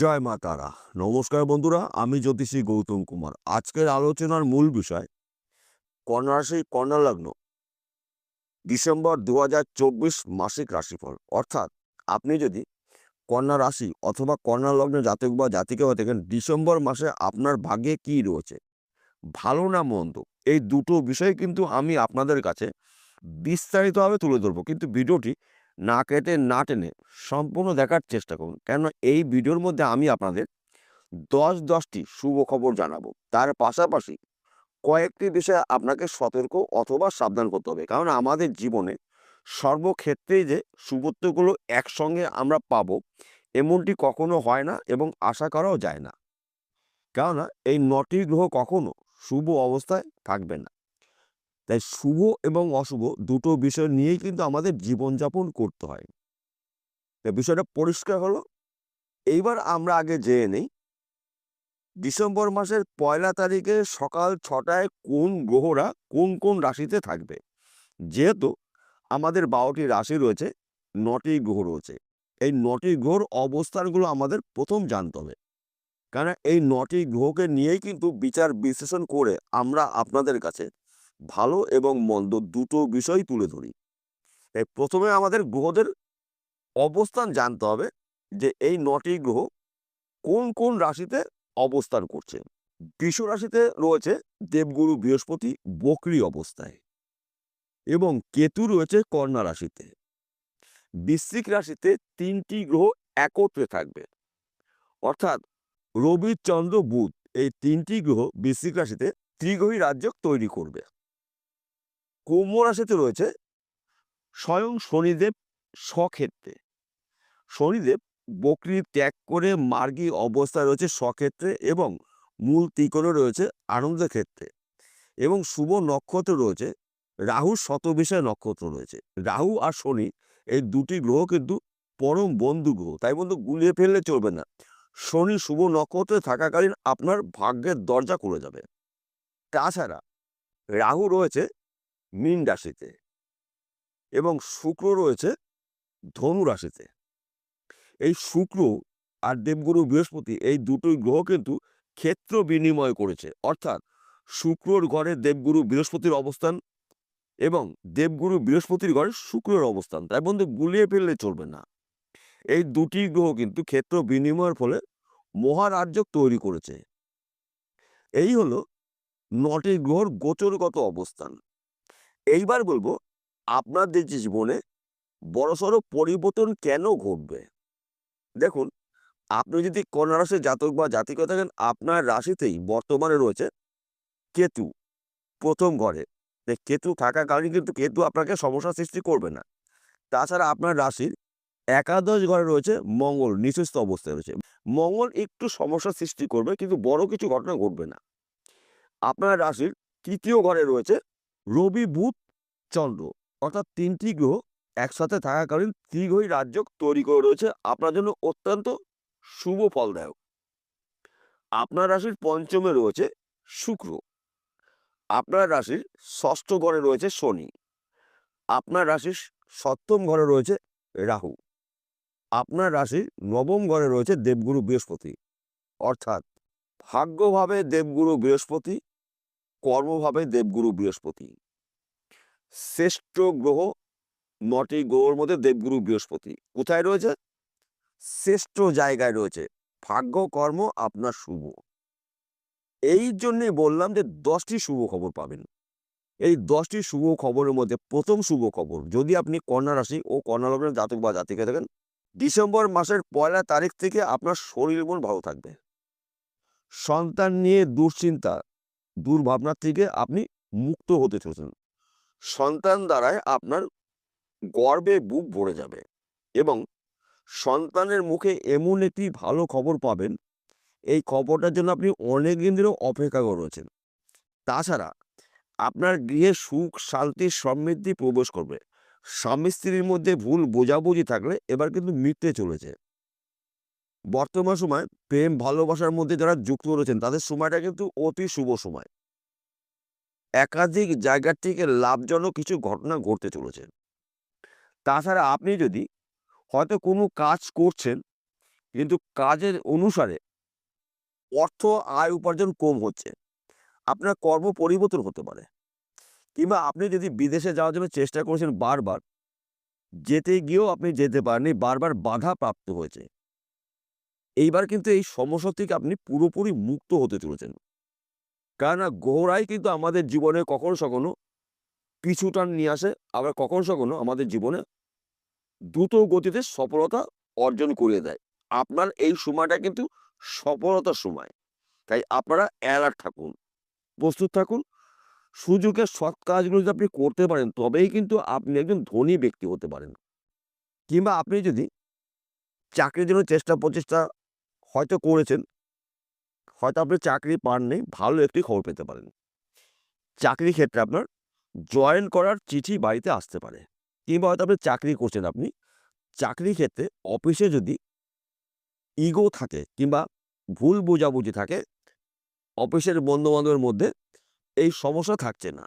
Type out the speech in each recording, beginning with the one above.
জয় মা তারা। নমস্কার বন্ধুরা, আমি জ্যোতিষী গৌতম কুমার। আজকের আলোচনার মূল বিষয় কন্যা রাশি কন্যা লগ্ন ডিসেম্বর দু হাজার চব্বিশ মাসিক রাশিফল। অর্থাৎ আপনি যদি কন্যা রাশি অথবা কন্যা লগ্নে জাতক বা জাতিকে হয়ে থাকেন, ডিসেম্বর মাসে আপনার ভাগ্যে কি রয়েছে? ভালো না মন্দ? এই দুটো বিষয় কিন্তু আমি আপনাদের কাছে বিস্তারিতভাবে তুলে ধরবো। কিন্তু ভিডিওটি না কেটে, না টেনে সম্পূর্ণ দেখার চেষ্টা করুন। কেন এই ভিডিওর মধ্যে আমি আপনাদের দশ দশটি শুভ খবর জানাব। তার পাশাপাশি কয়েকটি বিষয়ে আপনাকে সতর্ক অথবা সাবধান করতে হবে। কারণ আমাদের জীবনে সর্বক্ষেত্রেই যে শুভত্বগুলো একসঙ্গে আমরা পাবো, এমনটি কখনো হয় না এবং আশা করাও যায় না। কেননা এই নটি গ্রহ কখনো শুভ অবস্থায় থাকবে না। তাই শুভ এবং অশুভ দুটো বিষয় নিয়েই কিন্তু আমাদের জীবনযাপন করতে হয়। বিষয়টা পরিষ্কার হলো। এইবার আমরা আগে জেনে নেই, ডিসেম্বর মাসের পয়লা তারিখে সকাল ছটায় কোন গ্রহরা কোন কোন রাশিতে থাকবে? যেহেতু আমাদের বারোটি রাশি রয়েছে, নটি গ্রহ রয়েছে। এই নটি গ্রহর অবস্থানগুলো আমাদের প্রথম জানতে হবে। কারণ এই নটি গ্রহকে নিয়েই কিন্তু বিচার বিশ্লেষণ করে আমরা আপনাদের কাছে ভালো এবং মন্দ দুটো বিষয় তুলে ধরি। তাই প্রথমে আমাদের গ্রহদের অবস্থান জানতে হবে যে এই নটি গ্রহ কোন কোন রাশিতে অবস্থান করছে। বৃষ রাশিতে রয়েছে দেবগুরু বৃহস্পতি বকরি অবস্থায় এবং কেতু রয়েছে কন্যা রাশিতে। বৃশ্চিক রাশিতে তিনটি গ্রহ একত্রে থাকবে। অর্থাৎ রবি, চন্দ্র, বুধ এই তিনটি গ্রহ বৃশ্চিক রাশিতে ত্রিগ্রহী রাজ্য তৈরি করবে। কুম্ভ রাশিতে রয়েছে স্বয়ং শনিদেব স্বক্ষেত্রে। শনিদেব বকরি ত্যাগ করে মার্গী অবস্থায় রয়েছে স্বক্ষেত্রে এবং মূল ত্রিকোণে রয়েছে আনন্দ ক্ষেত্রে এবং শুভ নক্ষত্র রয়েছে রাহু শতবিষয় নক্ষত্র রয়েছে। রাহু আর শনি এই দুটি গ্রহ কিন্তু পরম বন্ধু গ্রহ, তাই বন্ধু গুলিয়ে ফেললে চলবে না। শনি শুভ নক্ষত্রে থাকাকালীন আপনার ভাগ্যের দরজা খুলে যাবে। তাছাড়া রাহু রয়েছে মীন রাশিতে এবং শুক্র রয়েছে ধনু রাশিতে। এই শুক্র আর দেবগুরু বৃহস্পতি এই দুটোই গ্রহ কিন্তু ক্ষেত্র বিনিময় করেছে। অর্থাৎ শুক্রর ঘরে দেবগুরু বৃহস্পতির অবস্থান এবং দেবগুরু বৃহস্পতির ঘরে শুক্রের অবস্থান। তাই বন্ধু, গুলিয়ে ফেললে চলবে না। এই দুটি গ্রহ কিন্তু ক্ষেত্র বিনিময়ের ফলে মহারাজ্য তৈরি করেছে। এই হলো নটি গ্রহর গোচরগত অবস্থান। এইবার বলব, আপনাদের যে জীবনে বড়সড় পরিবর্তন কেন ঘটবে? দেখুন, আপনি যদি কন্যা রাশির জাতক বা জাতিকা থাকেন, আপনার রাশিতেই বর্তমানে রয়েছে কেতু, প্রথম ঘরে। কেতু কেতু কারণে কিন্তু কেতু আপনাকে সমস্যা সৃষ্টি করবে না। তাছাড়া আপনার রাশির একাদশ ঘরে রয়েছে মঙ্গল, নিচস্থ অবস্থায় রয়েছে। মঙ্গল একটু সমস্যা সৃষ্টি করবে, কিন্তু বড় কিছু ঘটনা ঘটবে না। আপনার রাশির তৃতীয় ঘরে রয়েছে রবি বুধ চন্দ্র। অর্থাৎ তিনটি গ্রহ একসাথে থাকাকালীন ত্রিগ্রহী রাজ্য তৈরি করে রয়েছে। আপনার জন্য অত্যন্ত শুভ ফলদায়ক। আপনার রাশির পঞ্চমে রয়েছে শুক্র। আপনার রাশির ষষ্ঠ ঘরে রয়েছে শনি। আপনার রাশির সপ্তম ঘরে রয়েছে রাহু। আপনার রাশির নবম ঘরে রয়েছে দেবগুরু বৃহস্পতি। অর্থাৎ ভাগ্যভাবে দেবগুরু বৃহস্পতি কর্মভাবে দেবগুরু বৃহস্পতি। শ্রেষ্ঠ গ্রহ নটি গ্রহর মধ্যে দেবগুরু বৃহস্পতি। কোথায় রয়েছে? শ্রেষ্ঠ জায়গায় রয়েছে। ভাগ্য, কর্ম আপনার শুভ। এই জন্যে বললাম যে দশটি শুভ খবর পাবেন। এই দশটি শুভ খবরের মধ্যে প্রথম শুভ খবর, যদি আপনি কন্যা রাশি ও কন্যা জাতক বা জাতিকে থাকেন, ডিসেম্বর মাসের পয়লা তারিখ থেকে আপনার শরীর মন ভালো থাকবে। সন্তান নিয়ে দুশ্চিন্তা দুর্ভাবনার থেকে আপনি মুক্ত হতে চলেছেন। সন্তান দ্বারায় আপনার গর্বে বুক ভরে যাবে এবং সন্তানের মুখে এমন একটি ভালো খবর পাবেন, এই খবরটার জন্য আপনি অনেক দিন ধরেও অপেক্ষা করেছেন তাছাড়া আপনার গৃহে সুখ, শান্তি, সমৃদ্ধি প্রবেশ করবে। স্বামী স্ত্রীর মধ্যে ভুল বোঝাবুঝি থাকলে এবার কিন্তু মিটতে চলেছে। বর্তমান সময় প্রেম, ভালোবাসার মধ্যে যারা যুক্ত রয়েছেন, তাদের সময়টা কিন্তু অতি শুভ সময়। একাধিক জায়গার থেকে লাভজনক কিছু ঘটনা ঘটতে চলেছে। তাছাড়া আপনি যদি হয়তো কোনো কাজ করছেন, কিন্তু কাজের অনুসারে অর্থ আয় উপার্জন কম হচ্ছে, আপনার কর্ম পরিবর্তন হতে পারে। কিংবা আপনি যদি বিদেশে যাওয়ার জন্য চেষ্টা করেছেন বারবার, যেতে গিয়েও আপনি যেতে পারেননি, বারবার বাধা প্রাপ্ত হয়েছে। এইবার কিন্তু এই সমস্যা থেকে আপনি পুরোপুরি মুক্ত হতে চলেছেন। কেননা গ্রহরাই কিন্তু আমাদের জীবনে কখনো কখনো পিছু টান নিয়ে আসে, আবার কখনো কখনো আমাদের জীবনে দ্রুত গতিতে সফলতা অর্জন করিয়ে দেয়। আপনার এই সময়টা কিন্তু সফলতার সময়। তাই আপনারা অ্যালার্ট থাকুন, প্রস্তুত থাকুন। সুযোগের সৎ কাজগুলো যদি আপনি করতে পারেন, তবেই কিন্তু আপনি একজন ধনী ব্যক্তি হতে পারেন। কিংবা আপনি যদি চাকরির জন্য চেষ্টা প্রচেষ্টা হয়তো করেছেন। হয়তো আপনি চাকরি পাননি, ভালো একটি খবর পেতে পারেন। চাকরি ক্ষেত্রে আপনার জয়েন করার চিঠি বাড়িতে আসতে পারে। কিংবা হয়তো আপনি চাকরি করছেন আপনি। চাকরি ক্ষেত্রে অফিসে যদি ইগো থাকে কিংবা ভুল বোঝাবুঝি থাকে অফিসের বন্ধুবান্ধবের মধ্যে এই সমস্যা থাকছে না।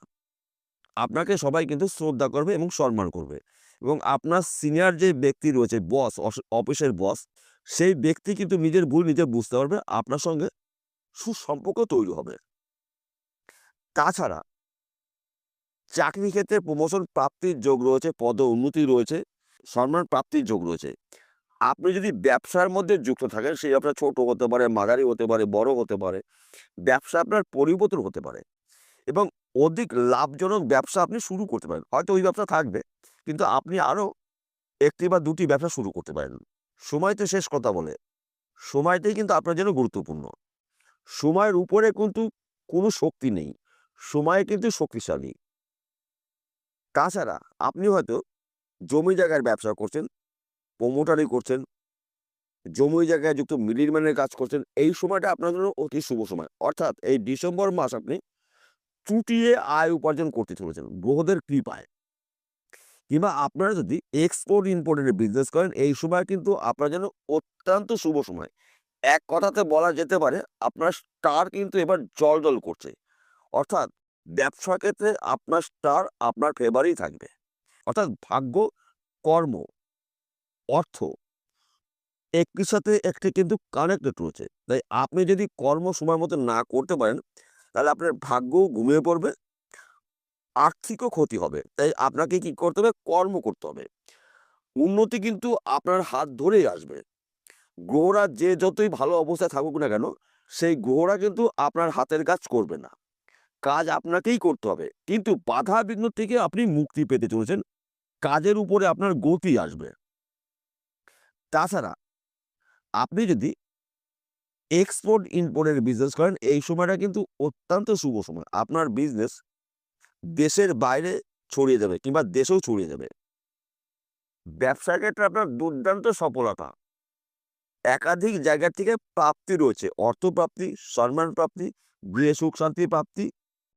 আপনাকে সবাই কিন্তু শ্রদ্ধা করবে এবং সম্মান করবে। এবং আপনার সিনিয়র যে ব্যক্তি রয়েছে বস অফিসের বস সেই ব্যক্তি কিন্তু নিজের ভুল নিজে বুঝতে পারবে, আপনার সঙ্গে সুসম্পর্ক তৈরি হবে। তাছাড়া চাকরি ক্ষেত্রে প্রমোশন প্রাপ্তির যোগ রয়েছে, পদ উন্নতি রয়েছে, সম্মান প্রাপ্তির যোগ রয়েছে। আপনি যদি ব্যবসার মধ্যে যুক্ত থাকেন সেই আপনার ছোট হতে পারে, মাঝারি হতে পারে, বড় হতে পারে, ব্যবসা আপনার পরিবর্তন হতে পারে এবং অধিক লাভজনক ব্যবসা আপনি শুরু করতে পারেন। হয়তো ওই ব্যবসা থাকবে, কিন্তু আপনি আরও একটি বা দুটি ব্যবসা শুরু করতে পারেন। সময়তে শেষ কথা বলে। সময়টাই কিন্তু আপনার জন্য গুরুত্বপূর্ণ। সময়ের উপরে কিন্তু কোনো শক্তি নেই। সময় কিন্তু শক্তিশালী। তাছাড়া আপনি হয়তো জমি জায়গার ব্যবসা করছেন প্রমোটারি করছেন, জমি জায়গায় যুক্ত মিডিলম্যানের কাজ করছেন, এই সময়টা আপনার জন্য অতি শুভ সময়। অর্থাৎ এই ডিসেম্বর মাস আপনি চুটিয়ে আয় উপার্জন করতে চলেছেন, গ্রহদের কৃপায়। কিংবা আপনারা যদি এক্সপোর্ট ইম্পোর্টের বিজনেস করেন, এই সময় কিন্তু আপনার জন্য অত্যন্ত শুভ সময়। এক কথাতে বলা যেতে পারে, আপনার স্টার কিন্তু এবার জল জল করছে। অর্থাৎ ব্যবসা ক্ষেত্রে আপনার স্টার আপনার ফেভারেই থাকবে। অর্থাৎ ভাগ্য, কর্ম, অর্থ একটির সাথে একটি কিন্তু কানেক্টেড রয়েছে। তাই আপনি যদি কর্ম সময় মতো না করতে পারেন, তাহলে আপনার ভাগ্যও ঘুমিয়ে পড়বে। আর্থিকও ক্ষতি হবে। তাই আপনাকে কি করতে হবে? কর্ম করতে হবে। উন্নতি কিন্তু আপনার হাত ধরেই আসবে। গ্রহরা যে যতই ভালো অবস্থায় থাকুক না কেন, সেই গ্রহরা কিন্তু আপনার হাতের কাজ করবে না। কাজ আপনাকেই করতে হবে। কিন্তু বাধা বিঘ্ন থেকে আপনি মুক্তি পেতে চলেছেন। কাজের উপরে আপনার গতি আসবে। তাছাড়া আপনি যদি এক্সপোর্ট ইম্পোর্টের বিজনেস করেন, এই সময়টা কিন্তু অত্যন্ত শুভ সময়। আপনার বিজনেস দেশের বাইরে ছড়িয়ে যাবে কিংবা দেশেও ছড়িয়ে যাবে ব্যবসার ক্ষেত্রে আপনার দুর্দান্ত সফলতা। একাধিক জায়গা থেকে প্রাপ্তি রয়েছে। অর্থপ্রাপ্তি সম্মান প্রাপ্তি গৃহে সুখ শান্তি প্রাপ্তি।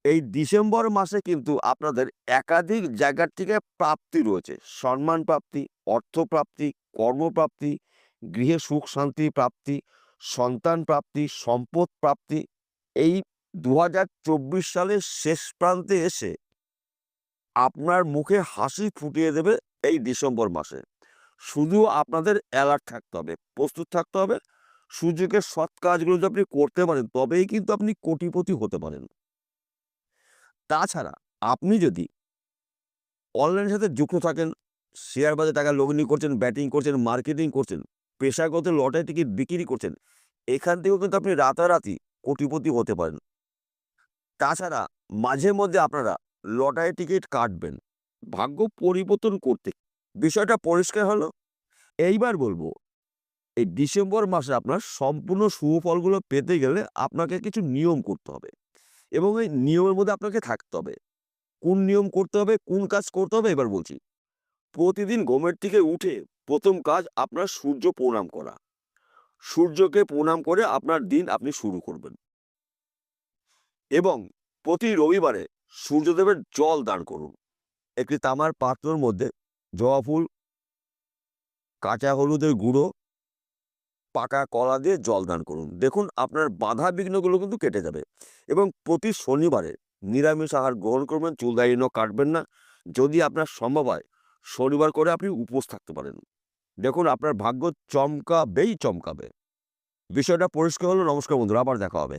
এই ডিসেম্বর মাসে কিন্তু আপনাদের একাধিক জায়গার থেকে প্রাপ্তি রয়েছে। সম্মান প্রাপ্তি অর্থপ্রাপ্তি, কর্মপ্রাপ্তি, গৃহে সুখ শান্তি প্রাপ্তি সন্তান প্রাপ্তি সম্পদ প্রাপ্তি। এই দু হাজার চব্বিশ সালের শেষ প্রান্তে এসে আপনার মুখে হাসি ফুটিয়ে দেবে এই ডিসেম্বর মাসে। শুধু আপনাদের অ্যালার্ট থাকতে হবে, প্রস্তুত থাকতে হবে সুযোগের সৎ কাজগুলো যদি আপনি করতে পারেন, তবেই কিন্তু আপনি কোটিপতি হতে পারেন। তাছাড়া আপনি যদি অনলাইনের সাথে যুক্ত থাকেন শেয়ার বাজারে টাকা লগ্নি করছেন ব্যাটিং করছেন মার্কেটিং করছেন, পেশাগত লটারি টিকিট বিক্রি করছেন, এখান থেকেও কিন্তু আপনি রাতারাতি কোটিপতি হতে পারেন। তাছাড়া মাঝে মধ্যে আপনারা লটারি টিকিট কাটবেন। ভাগ্য পরিবর্তন করতে বিষয়টা পরিষ্কার হলো। এইবার বলব, এই ডিসেম্বর মাসে আপনার সম্পূর্ণ সুফলগুলো পেতে গেলে আপনাকে কিছু নিয়ম করতে হবে এবং এই নিয়মের মধ্যে আপনাকে থাকতে হবে। কোন নিয়ম করতে হবে, কোন কাজ করতে হবে এবার বলছি। প্রতিদিন ঘুমের থেকে উঠে প্রথম কাজ আপনার সূর্য প্রণাম করা। সূর্যকে প্রণাম করে আপনার দিন আপনি শুরু করবেন। এবং প্রতি রবিবারে সূর্যদেবের জল দান করুন। একটি তামার পাত্রর মধ্যে জবা ফুল, কাঁচা হলুদের গুঁড়ো, পাকা কলা দিয়ে জল দান করুন। দেখুন, আপনার বাধা বিঘ্নগুলো কিন্তু কেটে যাবে এবং প্রতি শনিবারে নিরামিষ আহার গ্রহণ করবেন, চুল দাঁড়িয়ে কাটবেন না। যদি আপনার সম্ভব হয়, শনিবার করে আপনি উপোস থাকতে পারেন। দেখুন, আপনার ভাগ্য চমকাবেই চমকাবে। বিষয়টা পরিষ্কার হলো। নমস্কার বন্ধুরা, আবার দেখা হবে।